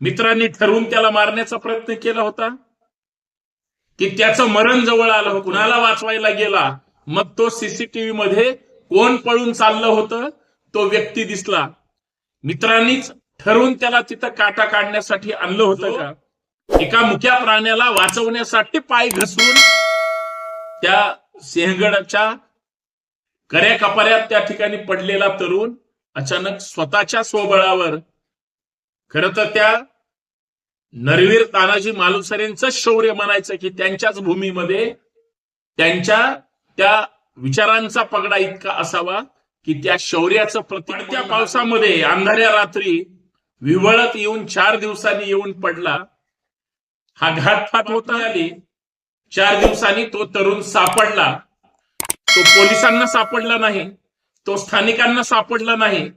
मित्रांनी ठरवून त्याला मारण्याचा प्रयत्न केला होता. की त्याचं मरण जवळ आलं कुणाला वाचवायला गेला मग तो सीसीटीव्ही मध्ये कोण पळून चाललं होतं तो व्यक्ती दिसला. मित्रांनीच ठरवून त्याला तिथं काटा काढण्यासाठी आणलं होतं का? एका मुख्या प्राण्याला वाचवण्यासाठी पाय घसरून त्या सिंहगडाच्या कऱ्या कपाऱ्यात त्या ठिकाणी पडलेला तरुण अचानक स्वतःच्या स्वबळावर खर तर त्या नरवीर तानाजी मालुसरेंचं शौर्य म्हणायचं की त्यांच्याच भूमीमध्ये त्यांच्या त्या विचारांचा पगडा इतका असावा की त्या शौर्याचं प्रतीक त्या पावसामध्ये अंधाऱ्या रात्री विवळत येऊन चार दिवसांनी येऊन पडला. हा घातपात होता आली चार दिवसांनी तो तरुण सापडला. तो पोलिसांना सापडला नाही तो स्थानिकांना सापडला नाही.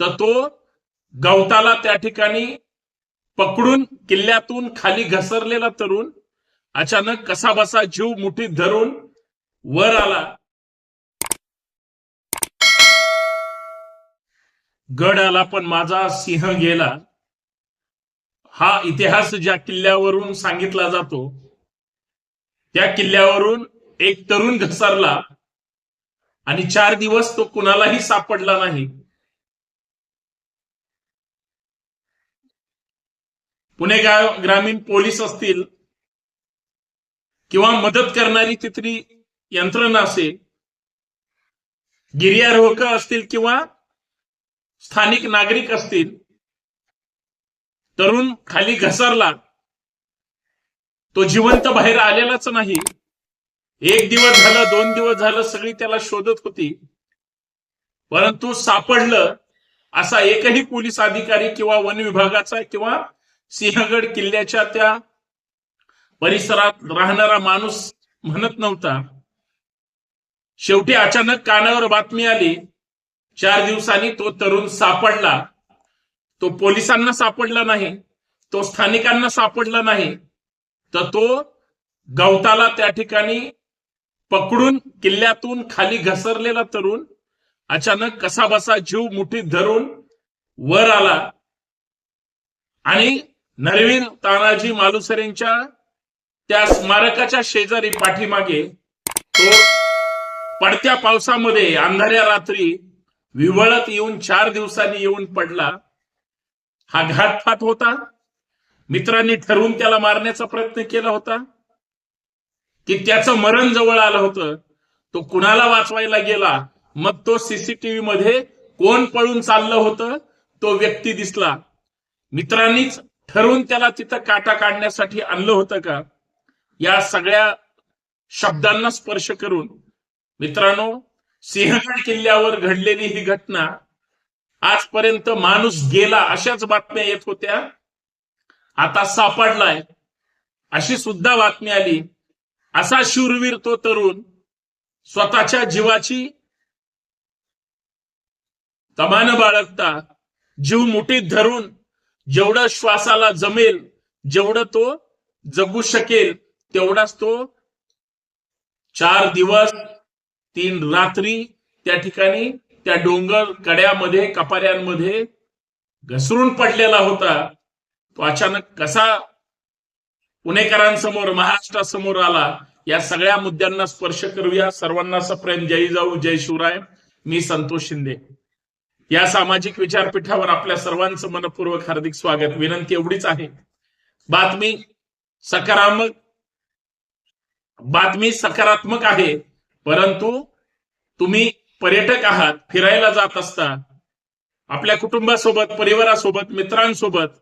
तर तो गवताला त्या ठिकाणी पकडून किल्ल्यातून खाली घसरलेला तरुण अचानक कसा बसा जीव मुठीत धरून वर आला. गड आला पण माझा सिंह गेला. हा इतिहास ज्या किल्ल्यावरून सांगितला जातो त्या किल्ल्यावरून एक तरुण घसरला आणि चार दिवस तो कुणालाही सापडला नाही. पुणे ग्रामीण पोलीस असतील किंवा मदत करणारी तिथली यंत्रणा असेल गिर्यारोहक असतील किंवा स्थानिक नागरिक असतील तरुण खाली घसरला तो जिवंत बाहेर आलेलाच नाही. एक दिवस झालं दोन दिवस झालं सगळी त्याला शोधत होती. परंतु सापडलं असा एकही पोलीस अधिकारी किंवा वन विभागाचा किंवा सिंहगड किल्ल्याच्या त्या परिसरात राहणारा माणूस म्हणत नव्हता. शेवटी अचानक कानावर बातमी आली. चार दिवसांनी तो तरुण सापडला. तो पोलिसांना सापडला नाही. तो स्थानिकांना सापडला नाही. तर तो गवताला त्या ठिकाणी पकडून किल्ल्यातून खाली घसरलेला तरुण अचानक कसा बसा जीव मुठीत धरून वर आला. आणि नरवीर तानाजी मालुसरेंच्या त्या स्मारकाच्या शेजारी पाठीमागे तो पडत्या पावसामध्ये अंधाऱ्या रात्री विवळत येऊन चार दिवसांनी येऊन पडला. हा घातपात होता. मित्रांनी ठरवून त्याला मारण्याचा प्रयत्न केला होता. की त्याचं मरण जवळ आलं होतं. तो कुणाला वाचवायला गेला? मग तो सीसीटीव्ही मध्ये कोण पळून चाललं होतं? तो व्यक्ती दिसला. मित्रांनीच ठरवून त्याला तिथं काटा काढण्यासाठी आणलं होतं का? या सगळ्या शब्दांना स्पर्श करून. मित्रांनो सिंहगड किल्ल्यावर घडलेली ही घटना आजपर्यंत माणूस गेला अशाच बातम्या येत होत्या. आता सापडलाय. अशी सुद्धा बातमी आली. असा शूरवीर तो तरुण स्वतःच्या जीवाची तमान बाळगता जीव मुठीत धरून जेवढं श्वासाला जमेल जेवढं तो जगू शकेल तेवढाच तो चार दिवस तीन रात्री त्या ठिकाणी त्या डोंगर कड्यामध्ये कपाऱ्यांमध्ये घसरून पडलेला होता. तो अचानक कसा पुणेकरांसमोर महाराष्ट्रासमोर आला या सगळ्या मुद्द्यांना स्पर्श करूया. सर्वांना सप्रेम जय जाऊ जय शिवराय. मी संतोष शिंदे. या सामाजिक विचारपीठावर आपल्या सर्वांचं मनपूर्वक हार्दिक स्वागत. विनंती एवढीच आहे. बातमी सकारात्मक बातमी सकारात्मक आहे परंतु तुम्ही पर्यटक आहात फिरायला जात असता आपल्या कुटुंबासोबत परिवारासोबत मित्रांसोबत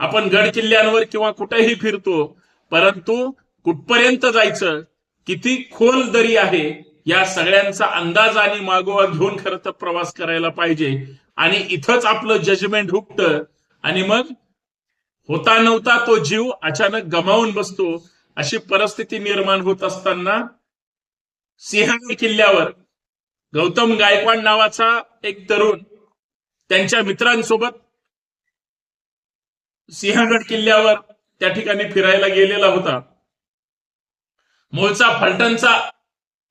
आपण गड किल्ल्यांवर किंवा कुठेही फिरतो परंतु कुठपर्यंत जायचं किती खोल दरी आहे या सगळ्यांचा अंदाज आणि मागोवा घेऊन खरं तर प्रवास करायला पाहिजे. आणि इथंच आपलं जजमेंट हुकतं. आणि मग होता नव्हता तो जीव अचानक गमावून बसतो. अशी परिस्थिती निर्माण होत असताना सिंहगड किल्ल्यावर गौतम गायकवाड नावाचा एक तरुण त्यांच्या मित्रांसोबत सिंहगड किल्ल्यावर त्या ठिकाणी फिरायला गेलेला होता. मूळचा फलटणचा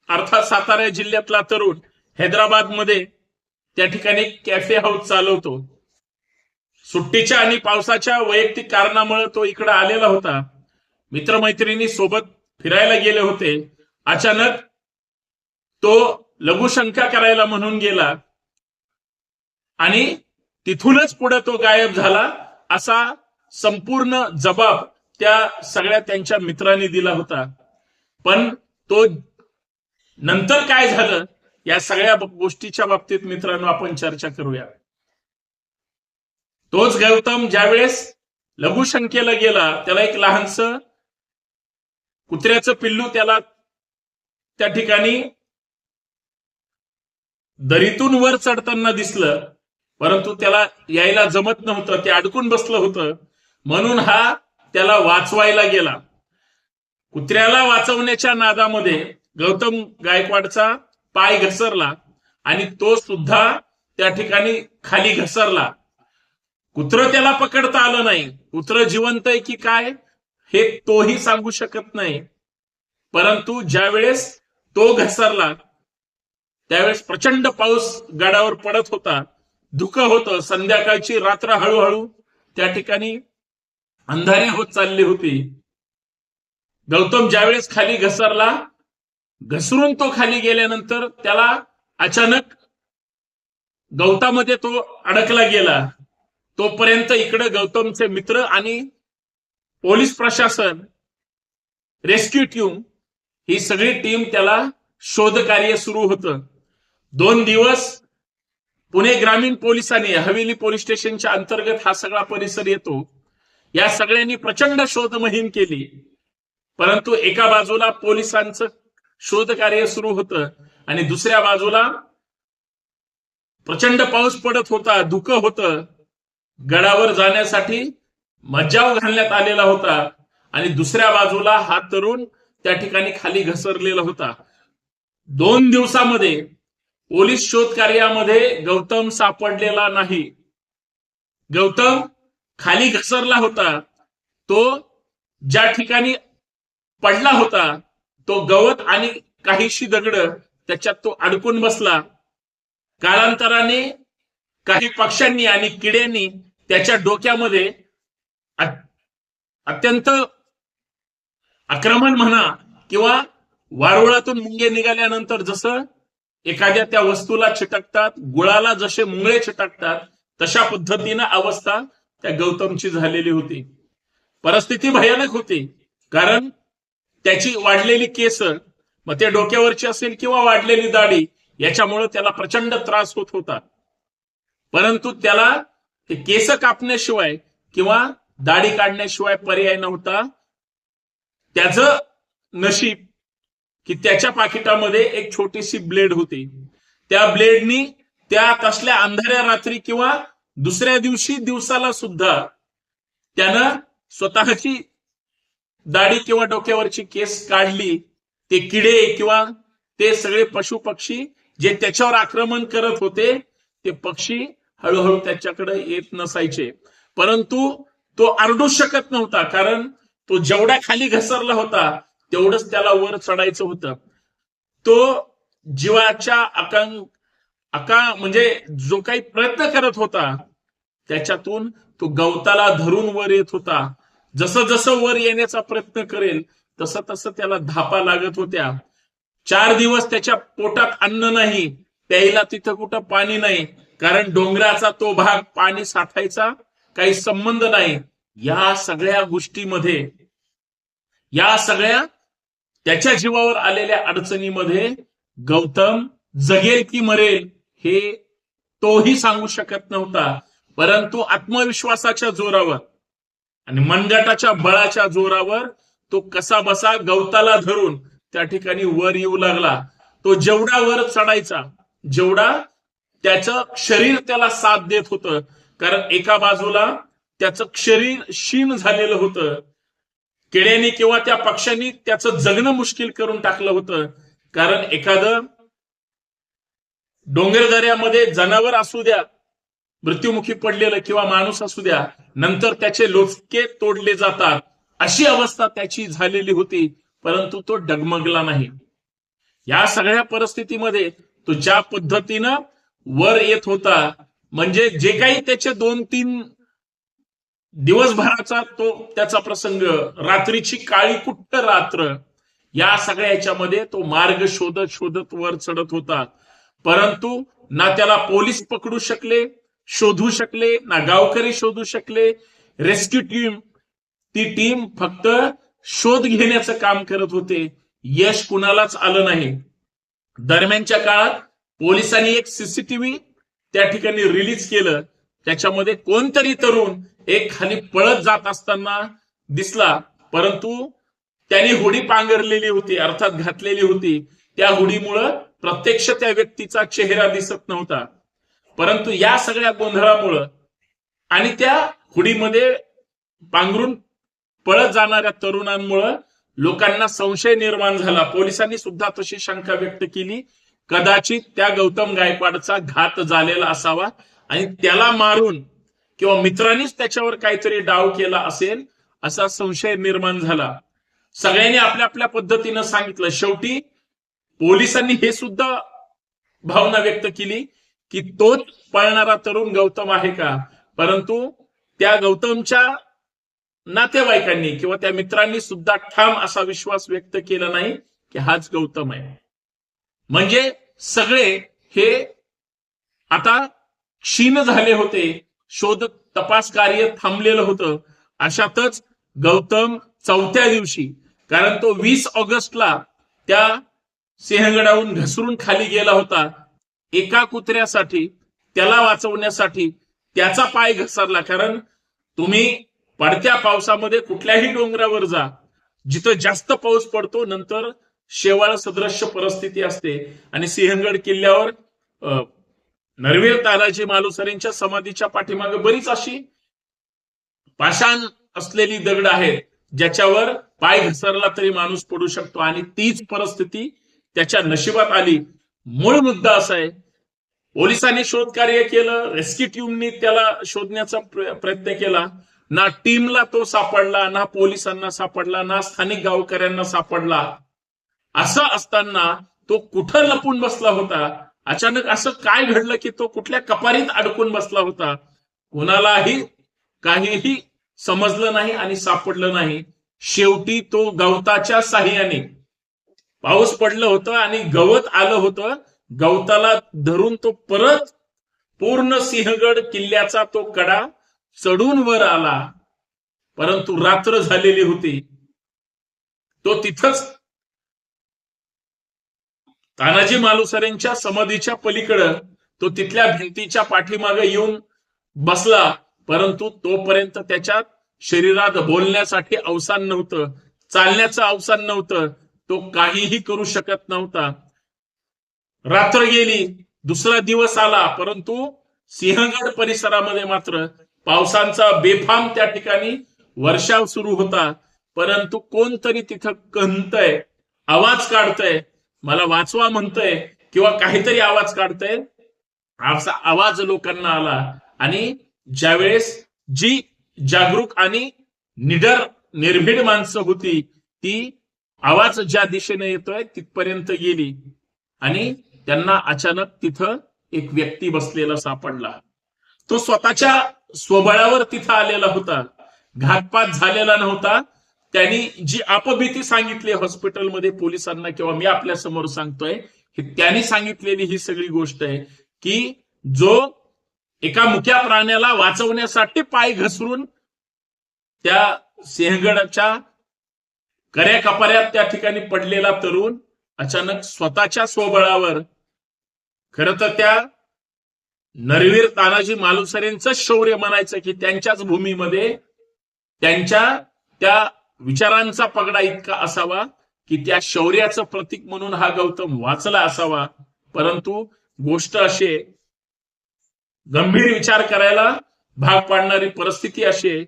अर्थात सातारा जिल्ह्यातला तरुण हैदराबादमध्ये त्या ठिकाणी कॅफे हाऊस चालवतो. सुट्टीच्या आणि पावसाच्या वैयक्तिक कारणामुळे तो इकडे आलेला होता. मित्रमैत्रिणी सोबत फिरायला गेले होते. अचानक तो लघुशंका करायला म्हणून गेला. आणि तिथूनच पुढे तो गायब झाला असा संपूर्ण जबाब त्या सगळ्या त्यांच्या मित्रांनी दिला होता. पण तो नंतर काय झालं? या सगळ्या गोष्टीच्या बाबतीत मित्रांनो आपण चर्चा करूया. तोच गौतम ज्यावेळेस लघुशंकेला गेला त्याला एक लहानस कुत्र्याचं पिल्लू त्याला त्या ठिकाणी दरीतून वर चढताना दिसलं परंतु त्याला यायला जमत नव्हतं ते अडकून बसलं होतं. म्हणून हा त्याला वाचवायला गेला. कुत्र्याला वाचवण्याच्या नादामध्ये गौतम गायकवाडचा पाय घसरला आणि तो सुद्धा त्या ठिकाणी खाली घसरला. कुत्र त्याला पकडता आलं नाही. कुत्र जिवंत आहे की काय हे तोही सांगू शकत नाही. परंतु ज्यावेळेस तो घसरला त्यावेळेस प्रचंड पाऊस गडावर पडत होता. धुकं होतं. संध्याकाळची रात्र हळूहळू त्या ठिकाणी अंधारी होत चालली होती. गौतम ज्यावेळेस खाली घसरला घसरून तो खाली गेल्यानंतर त्याला अचानक गवतामध्ये तो अडकला गेला. तोपर्यंत इकडे गौतमचे मित्र आणि पोलीस प्रशासन रेस्क्यू टीम ही सगळी टीम त्याला शोध कार्य सुरू होतं. दोन दिवस पुणे ग्रामीण पोलिसांनी हवेली पोलीस स्टेशनच्या अंतर्गत हा सगळा परिसर येतो. या सगळ्यांनी प्रचंड शोध मोहीम केली. परंतु एका बाजूला पोलिसांचं शोध कार्य सुरू होतं आणि दुसऱ्या बाजूला प्रचंड पाऊस पडत होता धुकं होतं. गडावर जाण्यासाठी मज्जाव घालण्यात आलेला होता आणि दुसऱ्या बाजूला हा तरुण त्या ठिकाणी खाली घसरलेला होता. दोन दिवसामध्ये पोलीस शोध कार्यामध्ये गौतम सापडलेला नाही. गौतम खाली घसरला होता. तो ज्या ठिकाणी पडला होता तो गवत आणि काहीशी दगड त्याच्यात तो अडकून बसला. कालांतराने काही पक्ष्यांनी आणि किड्यांनी त्याच्या डोक्यामध्ये अत्यंत आक्रमण म्हणा किंवा वारुळातून मुंगे निघाल्यानंतर जसं एखाद्या त्या वस्तूला चिटकतात गुळाला जसे मुंगळे चिटकतात तशा पद्धतीनं अवस्था त्या गौतमची झालेली होती. परिस्थिती भयानक होती. कारण त्याची वाढलेली केस मग ते डोक्यावरची असेल किंवा वाढलेली दाढी याच्यामुळे त्याला प्रचंड त्रास होत होता. परंतु त्याला ते केस कापण्याशिवाय किंवा दाढी काढण्याशिवाय पर्याय नव्हता. त्याच नशीब की त्याच्या पाकिटामध्ये एक छोटीशी ब्लेड होती. त्या ब्लेडनी त्या कसल्या अंधाऱ्या रात्री किंवा दुसऱ्या दिवशी दिवसाला सुद्धा त्यानं स्वतःची दाढी किंवा डोक्यावरची केस काढली ते किडे किंवा ते सगळे पशु पक्षी जे त्याच्यावर आक्रमण करत होते ते पक्षी हळूहळू त्याच्याकडे येत नसायचे. परंतु तो आरडू शकत नव्हता कारण तो जेवढा खाली घसरला होता तेवढंच त्याला वर चढायचं होतं. तो जीवाच्या आकांक आका म्हणजे जो काही प्रयत्न करत होता त्याच्यातून तो गवताला धरून वर येत होता. जसं जसं वर येण्याचा प्रयत्न करेल तसं तसं त्याला धापा लागत होत्या. चार दिवस त्याच्या पोटात अन्न नाही प्यायला तिथं कुठं पाणी नाही कारण डोंगराचा तो भाग पाणी साठायचा काही संबंध नाही. या सगळ्या गोष्टीमध्ये या सगळ्या त्याच्या जीवावर आलेल्या अडचणीमध्ये गौतम जगेल की मरेल हे तोही सांगू शकत नव्हता. परंतु आत्मविश्वासाच्या जोरावर आणि मनगटाच्या बळाच्या जोरावर तो कसा बसा गवताला धरून त्या ठिकाणी वर येऊ लागला. तो जेवढा वर चढायचा जेवढा त्याचं शरीर त्याला साथ देत होतं. कारण एका बाजूला त्याचं शरीर क्षीण झालेलं होतं. किड्यांनी किंवा त्या पक्ष्यांनी त्याचं जगणं मुश्किल करून टाकलं होतं. कारण एखादं डोंगरदऱ्यामध्ये जनावर असू द्या मृत्युमुखी पडलेलं किंवा माणूस असू द्या नंतर त्याचे लोचके तोडले जातात. अशी अवस्था त्याची झालेली होती परंतु तो डगमगला नाही. या सगळ्या परिस्थितीमध्ये तो ज्या पद्धतीनं वर येत होता म्हणजे जे काही त्याचे दोन तीन दिवसभराचा तो त्याचा प्रसंग रात्रीची काळी कुट्ट रात्र या सगळ्या याच्यामध्ये तो मार्ग शोधत शोधत वर चढत होता. परंतु ना त्याला पोलीस पकडू शकले शोधू शकले ना गावकरी शोधू शकले रेस्क्यू टीम ती टीम फक्त शोध घेण्याचं काम करत होते. यश कुणालाच आलं नाही. दरम्यानच्या काळात पोलिसांनी एक सीसीटीव्ही त्या ठिकाणी रिलीज केलं. त्याच्यामध्ये कोणतरी तरुण एक खाली पळत जात असताना दिसला. परंतु त्याने हुडी पांघरलेली होती अर्थात घातलेली होती. त्या हुडीमुळं प्रत्यक्ष त्या व्यक्तीचा चेहरा दिसत नव्हता. परंतु या सगळ्या गोंधळामुळं आणि त्या हुडीमध्ये पांघरून पळत जाणाऱ्या तरुणांमुळं लोकांना संशय निर्माण झाला. पोलिसांनी सुद्धा तशी शंका व्यक्त केली. कदाचित त्या गौतम गायकवाडचा घात झालेला असावा आणि त्याला मारून किंवा मित्रांनीच त्याच्यावर काहीतरी डाव केला असेल असा संशय निर्माण झाला. सगळ्यांनी आपल्या आपल्या पद्धतीनं सांगितलं. शेवटी पोलिसांनी हे सुद्धा भावना व्यक्त केली की तोच पळणारा तरुण गौतम आहे का? परंतु त्या गौतमच्या नातेवाईकांनी किंवा त्या मित्रांनी सुद्धा ठाम असा विश्वास व्यक्त केला नाही की हाच गौतम आहे. म्हणजे सगळे हे आता क्षीण झाले होते शोध तपास कार्य थांबलेलं होतं. अशातच गौतम चौथ्या दिवशी कारण तो वीस ऑगस्टला त्या सिंहगडाहून घसरून खाली गेला होता. एका कुत्र्यासाठी त्याला वाचवण्यासाठी त्याचा पाय घसरला. कारण तुम्ही पडत्या पावसामध्ये कुठल्याही डोंगरावर जा. जिथं जास्त पाऊस पडतो नंतर शेवाळ सदृश्य परिस्थिती असते. आणि सिंहगड किल्ल्यावर नरवीर तानाजी मालुसरेंच्या समाधीच्या पाठीमागे बरीच अशी पाषाण असलेली दगड आहेत ज्याच्यावर पाय घसरला तरी माणूस पडू शकतो. आणि तीच परिस्थिती त्याच्या नशिबात आली. मूळ मुद्दा असा आहे पोलिसांनी शोध कार्य केलं रेस्क्यू टीमनी त्याला शोधण्याचा प्रयत्न केला. ना टीमला तो सापडला ना पोलिसांना सापडला ना स्थानिक गावकऱ्यांना सापडला. असं असताना तो कुठं लपून बसला होता? अचानक असं काय घडलं की तो कुठल्या कपारीत अडकून बसला होता? कोणालाही काहीही समजलं नाही आणि सापडलं नाही. शेवटी तो गवताच्या साह्याने पाऊस पडलं होतं आणि गवत आलं होतं. गवताला धरून तो परत पूर्ण सिंहगड किल्ल्याचा तो कडा चढून वर आला. परंतु रात्र झालेली होती. तो तिथंच तानाजी मालुसरेंच्या समाधीच्या पलीकडं तो तिथल्या भिंतीच्या पाठीमागे येऊन बसला. परंतु तोपर्यंत त्याच्यात शरीरात बोलण्यासाठी अवसान नव्हतं. चालण्याचं अवसान नव्हतं. तो काहीही करू शकत नव्हता. रात्र गेली दुसरा दिवस आला परंतु सिंहगड परिसरामध्ये मात्र पावसांचा बेफाम त्या ठिकाणी वर्षाव सुरू होता. परंतु कोणतरी तिथं कहतय आवाज काढतय मला वाचवा म्हणतय किंवा काहीतरी आवाज काढतय असा आवाज लोकांना आला. आणि ज्यावेळेस जी जागरूक आणि निडर निर्भीड माणसं होती ती आवाज ज्या दिशेने येतोय तिथपर्यंत गेली. आणि त्यांना अचानक तिथं एक व्यक्ती बसलेला सापडला. तो स्वतःच्या स्वबळावर तिथं आलेला होता. घातपात झालेला नव्हता. त्यांनी जी अपभीती सांगितली हॉस्पिटलमध्ये पोलिसांना किंवा मी आपल्यासमोर सांगतोय त्यांनी सांगितलेली ही सगळी गोष्ट आहे की जो एका मुख्या प्राण्याला वाचवण्यासाठी पाय घसरून त्या सिंहगडाच्या कऱ्या कपाऱ्यात त्या ठिकाणी पडलेला तरुण अचानक स्वतःच्या स्वबळावर खर तर त्या नरवीर तानाजी मालुसरेंचं शौर्य म्हणायचं की त्यांच्याच भूमीमध्ये त्यांच्या त्या विचारांचा पगडा इतका असावा की त्या शौर्याचं प्रतीक म्हणून हा गौतम वाचला असावा. परंतु गोष्ट अशी गंभीर विचार करायला भाग पाडणारी परिस्थिती अशी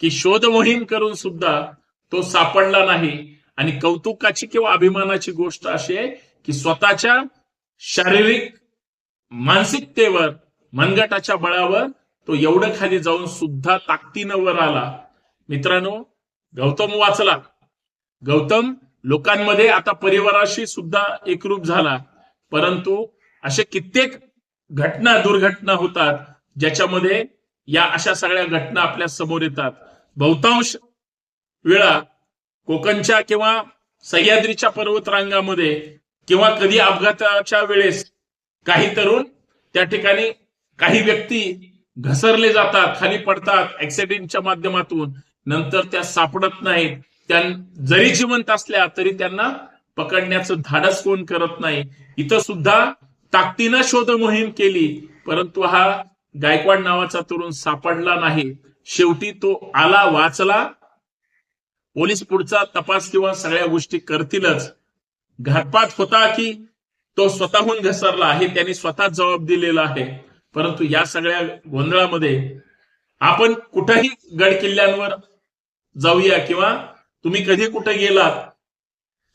की शोध मोहीम करून सुद्धा तो सापडला नाही. आणि कौतुकाची किंवा अभिमानाची गोष्ट अशी की स्वतःच्या शारीरिक मानसिकतेवर मनगटाच्या बळावर तो एवढं खाली जाऊन सुद्धा ताकदीनं वर आला. मित्रांनो गौतम वाचला. गौतम लोकांमध्ये आता परिवाराशी सुद्धा एकरूप झाला. परंतु असे कित्येक घटना दुर्घटना होतात ज्याच्यामध्ये या अशा सगळ्या घटना आपल्यासमोर येतात. बहुतांश वेळा कोकणच्या किंवा सह्याद्रीच्या पर्वतरांगामध्ये किंवा कधी अपघाताच्या वेळेस काही तरुण त्या ठिकाणी काही व्यक्ती घसरले जातात खाली पडतात ऍक्सिडेंटच्या माध्यमातून. नंतर त्या सापडत नाहीत. त्या जरी जिवंत असल्या तरी त्यांना पकडण्याचं धाडस कोण करत नाही. इथं सुद्धा ताकदीनं शोध मोहीम केली परंतु हा गायकवाड नावाचा तरुण सापडला नाही. शेवटी तो आला वाचला. पोलीस पुढचा तपास किंवा सगळ्या गोष्टी करतीलच. घातपात होता की तो स्वतःहून घसरला हे त्यांनी स्वतः जबाब दिलेला आहे. परंतु या सगळ्या गोंधळामध्ये आपण कुठंही गड किल्ल्यांवर जाऊया किंवा तुम्ही कधी कुठे गेलात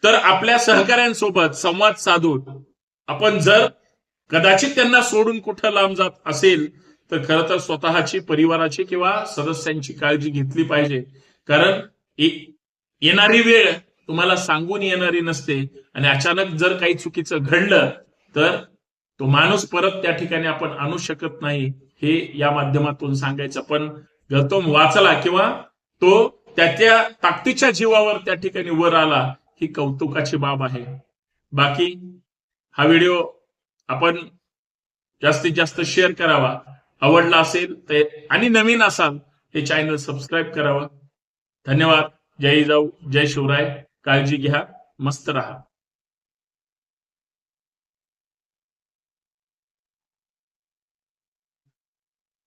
तर आपल्या सहकाऱ्यांसोबत संवाद साधून आपण जर कदाचित त्यांना सोडून कुठं लांब जात असेल तर खर तर स्वतःची परिवाराची किंवा सदस्यांची काळजी घेतली पाहिजे. कारण येणारी वेळ तुम्हाला सांगून येणारी नसते आणि अचानक जर काही चुकीचं घडलं तर तो माणूस परत त्या ठिकाणी आपण आणू शकत नाही हे या माध्यमातून सांगायचं. पण गौतम वाचला किंवा तो त्याच्या ताकदीच्या जीवावर त्या ठिकाणी वर आला ही कौतुकाची बाब आहे. बाकी हा व्हिडिओ आपण जास्तीत जास्त शेअर करावा. आवडला असेल तर आणि नवीन असाल हे चॅनल सबस्क्राईब करावं. धन्यवाद. जय जाऊ जय शिवराय. काळजी घ्या मस्त राहा.